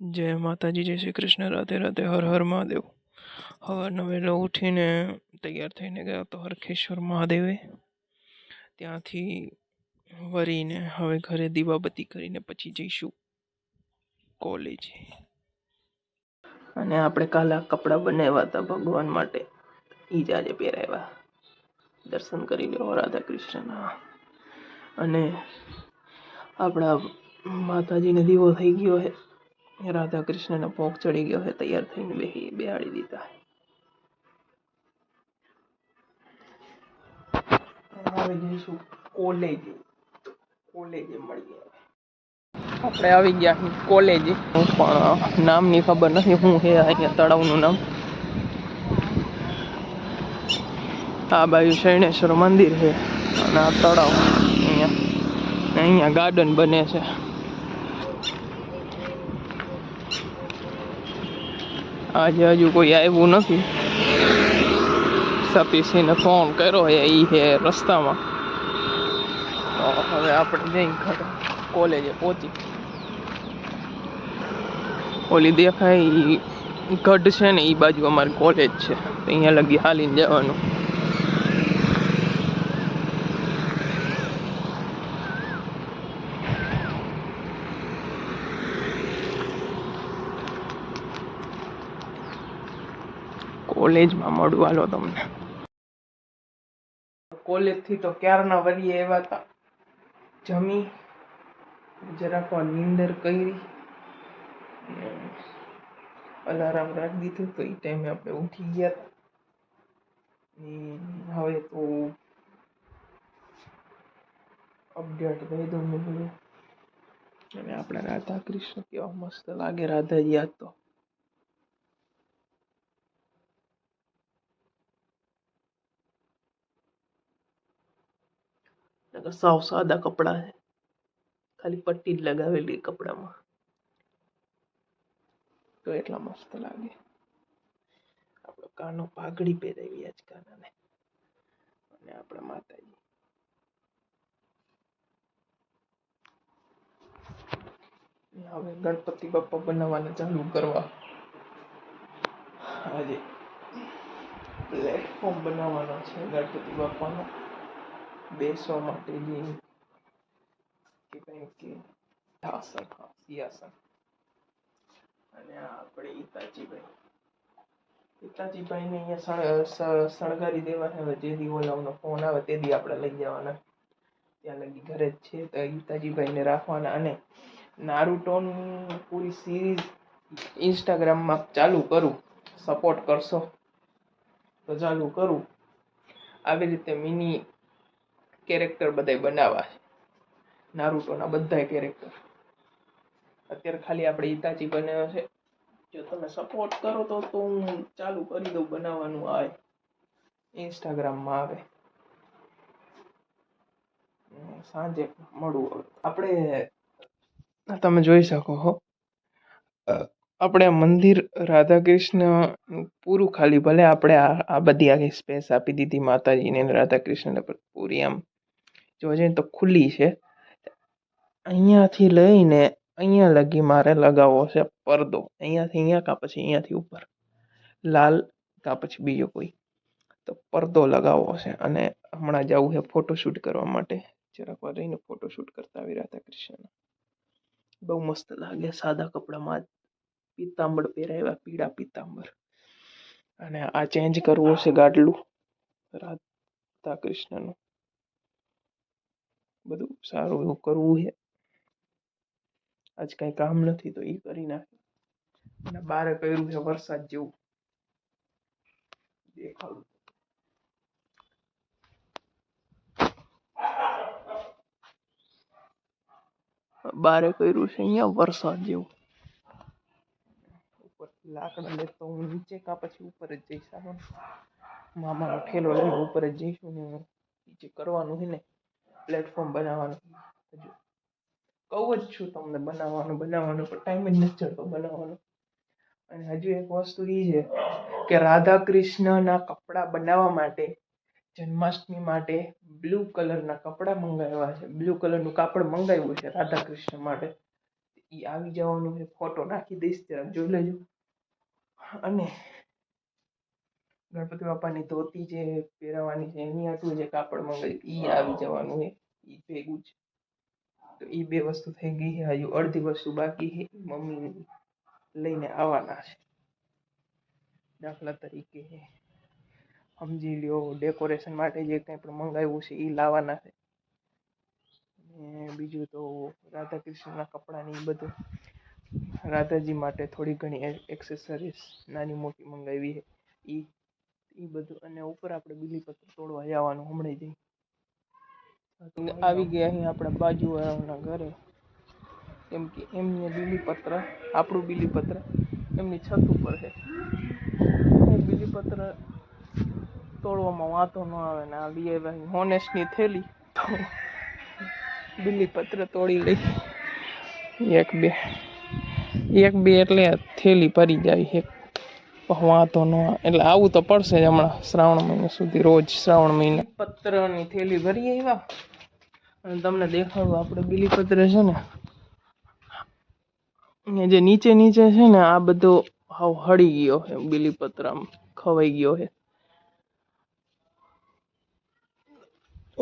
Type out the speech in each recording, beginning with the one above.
જય માતાજી, જય શ્રી કૃષ્ણ, રાધે રાધે, હર હર મહાદેવ. સવારનો વહેલો ઉઠીને તૈયાર થઈને ગયા તો હરખેશ્વર મહાદેવે. ત્યાંથી વળીને હવે ઘરે દીવાબત્તી કરીને પછી જઈશું કોલેજ. અને આપણે કાલા કપડાં બનાવ્યા હતા ભગવાન માટે. એ જ આજે પહેરાવ્યા. દર્શન કરી લો રાધા કૃષ્ણના અને આપણા માતાજીને દીવો થઈ ગયો છે રાધા કૃષ્ણનો ભોગ ચડી ગયો હોય તૈયાર થઈને બેસી બેહાડી દીધા. આવી જઈશું કોલેજ કોલેજે મળીએ આપણે આવી ગયા કોલેજ પણ નામની ખબર નથી હું હે અહીંયા તળાવનું નામ. આ બાજુ શૈણેશ્વર મંદિર છે અને આ તળાવ અહીંયા. અહીંયા ગાર્ડન બને છે. આજે હજુ કોઈ આવ્યું નથી. સતીશીને ફોન કર્યો છે એ છે રસ્તામાં. હવે આપણે જઈ ઘરે કોલેજે પહોંચી. ઓલી દેખાય ગઢ છે ને એ બાજુ અમારી કોલેજ છે. અહીંયા લગી હાલીને જવાનું. કોલેજમાં મળવા હાલો તમને. કોલેજથી તો ક્યારના વળીએ એવા હતા જમી, જરાક વાર નીંદર કરી અલારામ રાખી દીધું તો એ ટાઈમે આપણે ઉઠી ગયા. હતા હવે તો અપડેટ દઈ દઉં મેં બધું. અને આપણા રાધા કૃષ્ણ કેવા મસ્ત લાગે રાધાજી આ તો. નકર સાવ સાદા કપડાં છે. ખાલી પટ્ટી જ લગાવેલી કપડામાં. તો એટલા મસ્ત લાગે. આપણો કાનો પાઘડી પહેરાવી આજ કાનાને. અને આપણા માતાજી. હવે ગણપતિ બાપ્પા બનાવવાના ચાલુ કરવા. આજે પ્લેટફોર્મ બનાવવાનો છે ગણપતિ બાપ્પાનો. બેસવા માટે જે કે કંઈક અને આપણે હિતાચીભાઈ હિતાચીભાઈને અહીંયા શણગારી દેવાના હવે જે દી ઓલાવનો ફોન આવે તે દી આપણે લઈ જવાના. ત્યાં લગી ઘરે જ છે, તો હિતાજીભાઈને રાખવાના. અને નારુટોન પૂરી સિરીઝ ઇન્સ્ટાગ્રામમાં ચાલુ કરું સપોર્ટ કરશો તો ચાલુ કરું. આવી રીતે મિની કેરેક્ટર બધાય બનાવવા છે. નારુટોના બધાય કેરેક્ટર અત્યારે ખાલી આપણે હિતાચી બનાવ્યો છે. જો તમે સપોર્ટ કરો તો તો હું ચાલુ કરી દઉં બનાવવાનું આવે ઇન્સ્ટાગ્રામમાં આવે. સાંજે મળું હવે. આપણે તમે જોઈ શકો હો. આપણે આ મંદિર રાધા કૃષ્ણ પૂરું ખાલી ભલે આપણે આ આ બધી આખી સ્પેસ આપી દીધી માતાજીને રાધા કૃષ્ણને પૂરી આમ જોવા જઈએ તો ખુલ્લી છે. અહીંયાથી લઈને અહીંયા લગી મારે લગાવવો છે પરદો. અહીંયાથી અહીંયા કાં પછી અહીંયાથી ઉપર. લાલ કાં પછી બીજો કોઈ. તો પરદો લગાવવો છે અને હમણાં જવું છે ફોટોશૂટ કરવા માટે. જરાક વાર રહીને ફોટોશૂટ કરતા આવી રાધા કૃષ્ણ બહુ મસ્ત લાગે સાદા કપડામાં. પીતાંબર પહેરાવ્યા, પીળા પીતાંબર અને આ ચેન્જ કરવું છે ગાડલું. રાધા કૃષ્ણનું. બધું સારું એવું કરવું છે. આજ કાંઈ કામ નથી તો એ કરી નાખે. અને બારે કર્યું છે વરસાદ જેવું. દેખાડું. બારે કર્યું છે અહીંયા વરસાદ જેવું. ઉપરથી લાકડા લેતો હું નીચે કાં પછી ઉપર જ જઈશ. આપણને મામાનો ઠેલો લઈને ઉપર જ જઈશું ને નીચે કરવાનું છે ને. પ્લેટફોર્મ બનાવવાનું. હજુ કહું જ છું તમને, બનાવવાનું બનાવવાનું, પણ ટાઈમ જ નથી જડતો બનાવવાનો. અને હજુ એક વસ્તુ એ છે કે રાધા કૃષ્ણના કપડાં બનાવવા માટે, જન્માષ્ટમી માટે બ્લુ કલરના કપડાં મંગાવ્યા છે. બ્લુ કલરનું કાપડ મંગાવ્યું છે રાધા કૃષ્ણ માટે. એ આવી જવાનું છે ફોટો નાખી દઈશ જરાક જોઈ લેજો. અને ગણપતિ બાપાની ધોતી જે પહેરાવાની છે એની આટલું જે કાપડ મંગાવ્યું એ આવી જવાનું છે એ ભેગું છે તો એ બે વસ્તુ થઈ ગઈ છે હજુ અડધી વસ્તુ બાકી છે મમ્મી લઈને આવવાના છે. દાખલા તરીકે સમજી લ્યો ડેકોરેશન માટે જે કંઈ પણ મંગાવ્યું છે એ લાવવાના છે. અને બીજું તો રાધા કૃષ્ણના કપડાની બધું. રાધાજી માટે થોડી ઘણી એક્સેસરીઝ નાની મોટી મંગાવી છે. એ એ બધું અને ઉપર આપણે બીલીપત્ર તોડવા જવાનું હમણાં જઈ આવી ગયા અહીં આપણા બાજુવાળાના ઘરે. કેમ કે એમની બીલીપત્ર આપણું બીલીપત્ર એમની છત ઉપર છે. બીલીપત્ર તોડવામાં વાંધો ન આવે ને આ આવ્યા હોનેસ્ટની થેલી બીલીપત્ર તોડી લઈ. એક બે એક બે એટલે થેલી ભરી જાય એક વાંધો ન એટલે આવું તો પડશે જ હમણાં શ્રાવણ મહિના સુધી, રોજ શ્રાવણ મહિના. પત્રની થેલી ભરી આવ્યા અને તમને દેખાડું, આપણે બીલીપત્ર છે ને જે નીચે નીચે છે ને, આ બધો હાવ હળી ગયો છે, બીલીપત્ર આમ ખવાઈ ગયો છે.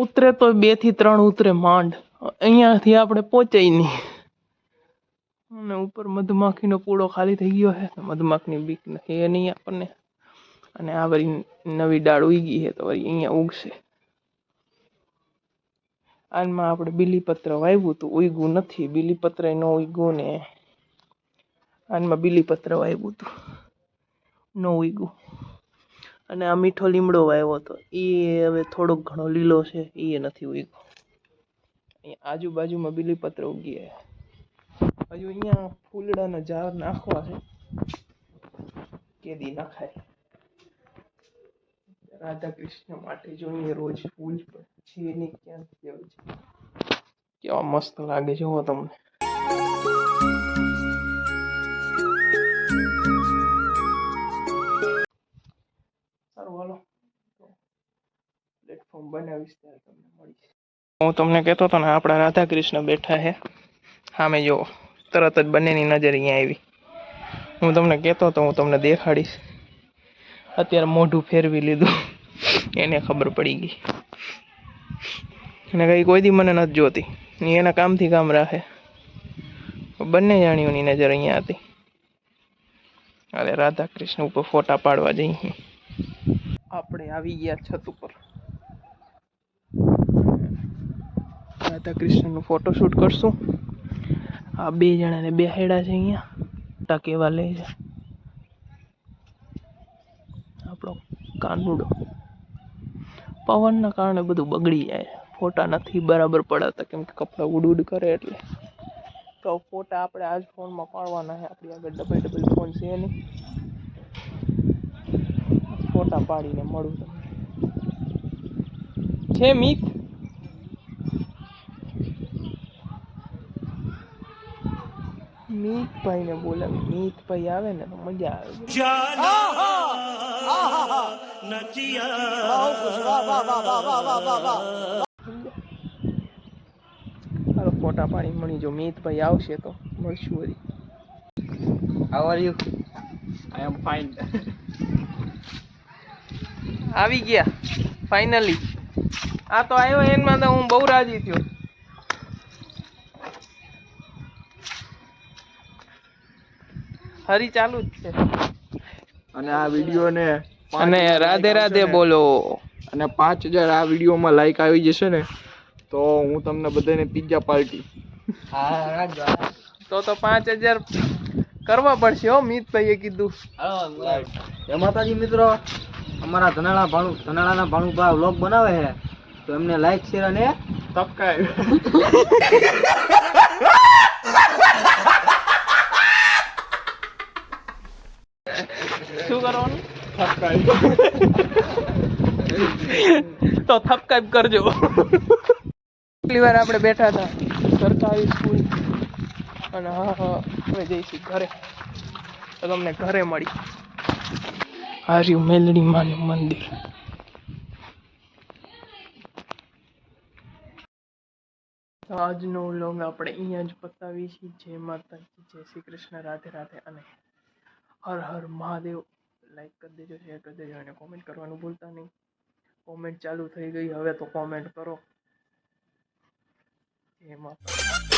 ઉતરે તો બેથી ત્રણ ઉતરે માંડ. અહીંયાથી આપણે પહોંચાય નહીં. અને ઉપર મધમાખીનો પૂળો ખાલી થઈ ગયો છે. મધમાખીની બીક નથી, એ નહીં આપણને. અને આ વળી નવી ડાળ ઉગી છે, તો વળી અહીંયા ઉગશે. આનમાં આપણે બીલીપત્ર વાવ્યું હતું ઉગ્યું નથી. બીલીપત્ર ન ઉગ્યું ને આનમાં બીલીપત્ર વાવ્યું હતું. ન ઉગ્યું અને આ મીઠો લીમડો વાવ્યો હતો. એ હવે થોડોક ઘણો લીલો છે એ નથી ઉગ્યો અહીંયા આજુબાજુમાં બીલીપત્ર ઉગી હજુ અહીંયા ફૂલડાના ઝાડ નાખવા છે. કેદી નખાય. રાધા કૃષ્ણ માટે જોઈએ રોજ ફૂલ છે નહીં ક્યાં આવે છે? કેવા મસ્ત લાગે છે હો તમને. સારું, હાલો. પ્લેટફોર્મ બનાવીશ ત્યારે તમને મળીશ. હું તમને કહેતો હતો ને, આપણા રાધા કૃષ્ણ બેઠા છે. સામે જો તરત જ બંનેની નજર અહીંયા આવી. હું તમને કહેતો હતો, હું તમને દેખાડીશ. અત્યારે મોઢું ફેરવી લીધું. એને ખબર પડી ગઈ. અને કઈ કોઈ દી મને નથી જોતી. એના કામથી કામ રાખે. બંને જાણીઓની નજર અહીંયા હતી. અરે રાધા કૃષ્ણ ઉપર ફોટા પાડવા જઈએ આપણે આવી ગયા છત ઉપર. રાધા કૃષ્ણનું ફોટોશૂટ કરશું. આ બે જણાને બેહેડા છે અહીંયા. ફોટા કેવા લે છે. આપણો કાનુડો. પવનના કારણે બધું બગડી જાય ફોટા નથી બરાબર પડાતા, કેમ કે કપડાં ઉડ ઉડ કરે એટલે. તો ફોટા આપણે આજ ફોનમાં પાડવાના છે. આપણી આગળ ડબલ ડબલ ફોન છે નહીં. ફોટા પાડીને મળું તમને. છે મિત? મિતભાઈ ને બોલાવી. મીતભાઈ આવે ને તો મજા આવે. હાલો ફોટા પાણી મળી જો મીતભાઈ આવશે તો મળશું વળી. How are you I am fine આવી ગયા ફાઇનલી આ તો આવ્યો એનમાં તો હું બહુ રાજી થયો. હરી ચાલુ જ છે. અને આ વિડીયોને અને રાધે રાધે બોલો. અને પાંચ હજાર આ વિડીયોમાં લાઈક આવી જશે ને તો હું તમને બધાને પિઝા પાર્ટી. તો તો પાંચ હજાર કરવા પડશે હો મિતભાઈએ કીધું. જય માતાજી મિત્રો અમારા ધનાળા ભાણુ ધનાળાના ભાણુભા વ્લોગ બનાવે છે તો એમને લાઈક શેર અને સબસ્ક્રાઈબ શું કરવાનું સબસ્ક્રાઈબ તો થપકાઈપ કરજો પહેલી વાર આપણે બેઠા હતા સરકારી સ્કૂલ અને હા હા હવે જઈશું ઘરે. તો તમને ઘરે મળી. હાર્યું મેલડી માનું મંદિર. આજનો વ્લોગ આપણે અહીંયા જ પતાવી છીએ જય માતાજી જય શ્રી કૃષ્ણ રાધે રાધે અને હર હર મહાદેવ. લાઈક કરી દેજો શેર કરી દેજો અને કોમેન્ટ કરવાનું ભૂલતા નહીં. કોમેન્ટ ચાલુ થઈ ગઈ, હવે તો કોમેન્ટ કરો. જય માતા